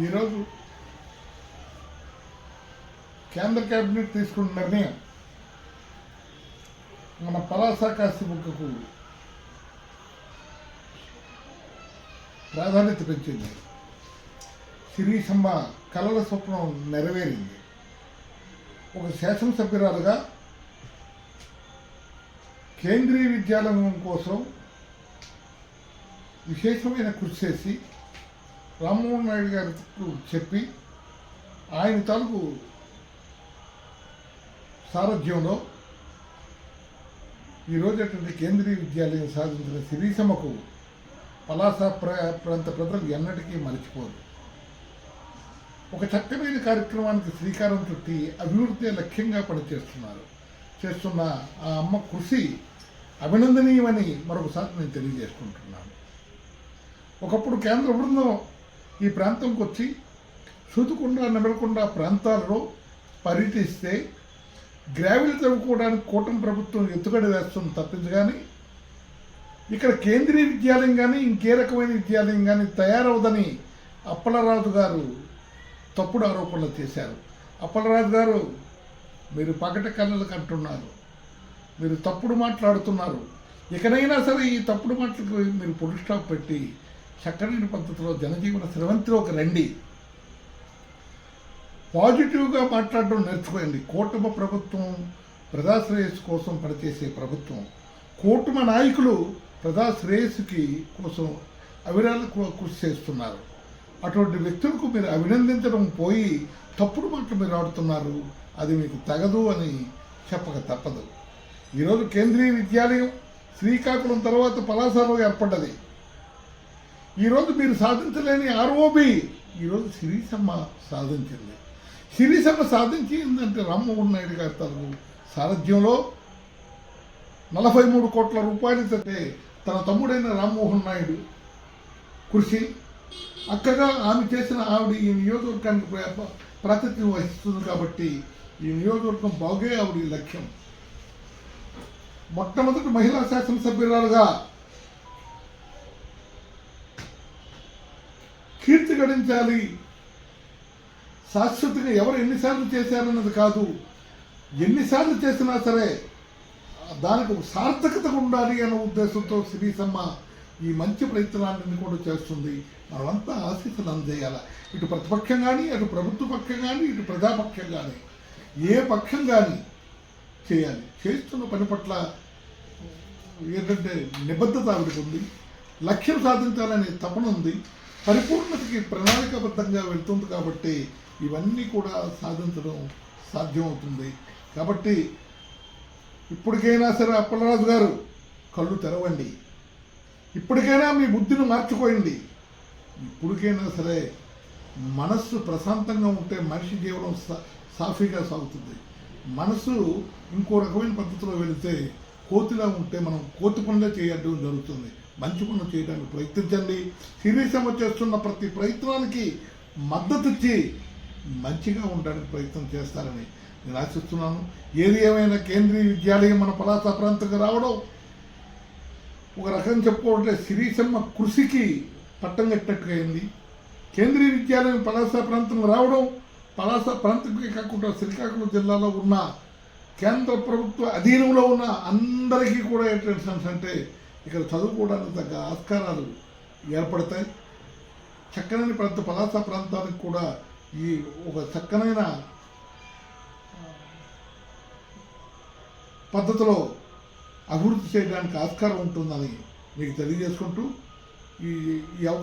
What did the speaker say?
ఈరోజు కేంద్ర కేబినెట్ తీసుకున్న నిర్ణయం మన పలాస కాశీముక్కకు ప్రాధాన్యత పెంచింది. శిరీషమ్మ కలల స్వప్నం నెరవేరింది. ఒక శాసనసభ్యురాలుగా కేంద్రీయ విద్యాలయం కోసం విశేషమైన కృషి చేసి రామ్మోహన్ నాయుడు గారికి చెప్పి ఆయన తాలూకు సారథ్యంలో ఈరోజు అటువంటి కేంద్రీయ విద్యాలయం సాధించిన సిరీసమకు పలాస ప్ర ప్రాంత ప్రజలు ఎన్నటికీ మర్చిపోరు ఒక చక్కమైన కార్యక్రమానికి శ్రీకారం చుట్టి అభివృద్ధి లక్ష్యంగా పనిచేస్తున్నారు. చేస్తున్న ఆ అమ్మ కృషి అభినందనీయమని మరొకసారి నేను తెలియజేసుకుంటున్నాను. ఒకప్పుడు కేంద్ర బృందం ఈ ప్రాంతంకి వచ్చి సూతుకొండ నెమలకొండ ప్రాంతాల్లో పర్యటిస్తే గ్రావిల్ తవ్వుకోవడానికి కూటమి ప్రభుత్వం ఎత్తుగడ వేస్తుంది తప్పించగాని ఇక్కడ కేంద్రీయ విద్యాలయం కానీ ఇంకే రకమైన విద్యాలయం కానీ తయారవదని అప్పలరాజు గారు తప్పుడు ఆరోపణలు చేశారు. అప్పలరాజు గారు మీరు పగట కళ్ళలకు అంటున్నారు మీరు తప్పుడు మాట్లాడుతున్నారు. ఇకనైనా సరే ఈ తప్పుడు మాటలకు మీరు పొడి స్టాప్ పెట్టి చక్కనైన పద్ధతిలో జనజీవన స్రవంతిలోకి రండి. పాజిటివ్గా మాట్లాడడం నేర్చుకోండి. కూటమి ప్రభుత్వం ప్రజాశ్రేయస్సు కోసం పనిచేసే ప్రభుత్వం. కూటమి నాయకులు ప్రజాశ్రేయస్సుకి కోసం అవిరాలు కృషి చేస్తున్నారు. అటువంటి వ్యక్తులకు మీరు అభినందించడం పోయి తప్పుడు మాటలు మీరు ఆడుతున్నారు. అది మీకు తగదు అని చెప్పక తప్పదు. ఈరోజు కేంద్రీయ విద్యాలయం శ్రీకాకుళం తర్వాత పలాసలో ఏర్పడ్డది. ఈరోజు మీరు సాధించలేని ఆర్ఓబి ఈరోజు సిరీసమ్మ సాధించింది. సిరీసమ్మ సాధించి ఏంటంటే రామ్మోహన్ నాయుడు గారి తరపు సారథ్యంలో నలభై మూడు కోట్ల రూపాయలతో తన తమ్ముడైన రామ్మోహన్ నాయుడు కృషి అక్కగా ఆమె చేసిన ఆవిడ ఈ నియోజకవర్గానికి ప్ర- ప్రాతినిధ్యం వహిస్తుంది కాబట్టి ఈ నియోజకవర్గం బాగే ఆవిడ లక్ష్యం. మొట్టమొదటి మహిళా శాసనసభ్యురాలుగా కీర్తి గడించాలి. శాశ్వతంగా ఎవరు ఎన్నిసార్లు చేశారన్నది కాదు. ఎన్నిసార్లు చేసినా సరే దానికి సార్థకత ఉండాలి అనే ఉద్దేశంతో శ్రీసమ్మ ఈ మంచి ప్రయత్నాన్ని కూడా చేస్తుంది. మనమంతా ఆశీస్సులు అందజేయాలి ఇటు ప్రతిపక్షం కానీ అటు ప్రభుత్వ పక్షం కానీ ఇటు ప్రజాపక్షం కానీ ఏ పక్షం కానీ చేయాలి. చేస్తున్న పని పట్ల ఏంటంటే నిబద్ధత ఆవిడకు ఉంది లక్ష్యం సాధించాలనే తపన ఉంది. పరిపూర్ణతకి ప్రణాళికాబద్ధంగా వెళ్తుంది కాబట్టి ఇవన్నీ కూడా సాధించడం సాధ్యమవుతుంది. కాబట్టి ఇప్పటికైనా సరే అప్పలరాజు గారు కళ్ళు తెరవండి. ఇప్పటికైనా మీ బుద్ధిని మార్చుకోండి ఇప్పటికైనా సరే మనస్సు ప్రశాంతంగా ఉంటే మనిషి జీవనం సా- సాఫీగా సాగుతుంది. మనసు ఇంకో రకమైన పద్ధతిలో వెళితే కోతిలా ఉంటే మనం కోతి పనులే చేయడం జరుగుతుంది. మంచి పనులు చేయడానికి ప్రయత్నించండి. సిరీసమ్మ చేస్తున్న ప్రతి ప్రయత్నానికి మద్దతు ఇచ్చి మంచిగా ఉండడానికి ప్రయత్నం చేస్తారని నేను ఆశిస్తున్నాను. ఏది ఏమైనా కేంద్రీయ విద్యాలయం మన పలాస ప్రాంతంగా రావడం ఒక రకం చెప్పుకోవాలంటే సిరీసమ్మ కృషికి పట్టం కట్టినట్టుగా అయింది కేంద్రీయ విద్యాలయం పలాస ప్రాంతం రావడం పలాస ప్రాంతంకే కాకుండా శ్రీకాకుళం జిల్లాలో ఉన్న కేంద్ర ప్రభుత్వ అధీనంలో ఉన్న అందరికీ కూడా ఏంటంటే అంటే ఇక్కడ చదువుకోవడానికి తగ్గ ఆస్కారాలు ఏర్పడతాయి. చక్కనైన ప్రాంత పలాస ప్రాంతానికి కూడా ఈ ఒక చక్కనైన పద్ధతిలో అభివృద్ధి చేయడానికి ఆస్కారం ఉంటుందని మీకు తెలియజేసుకుంటూ ఈ ఈ అవకాశం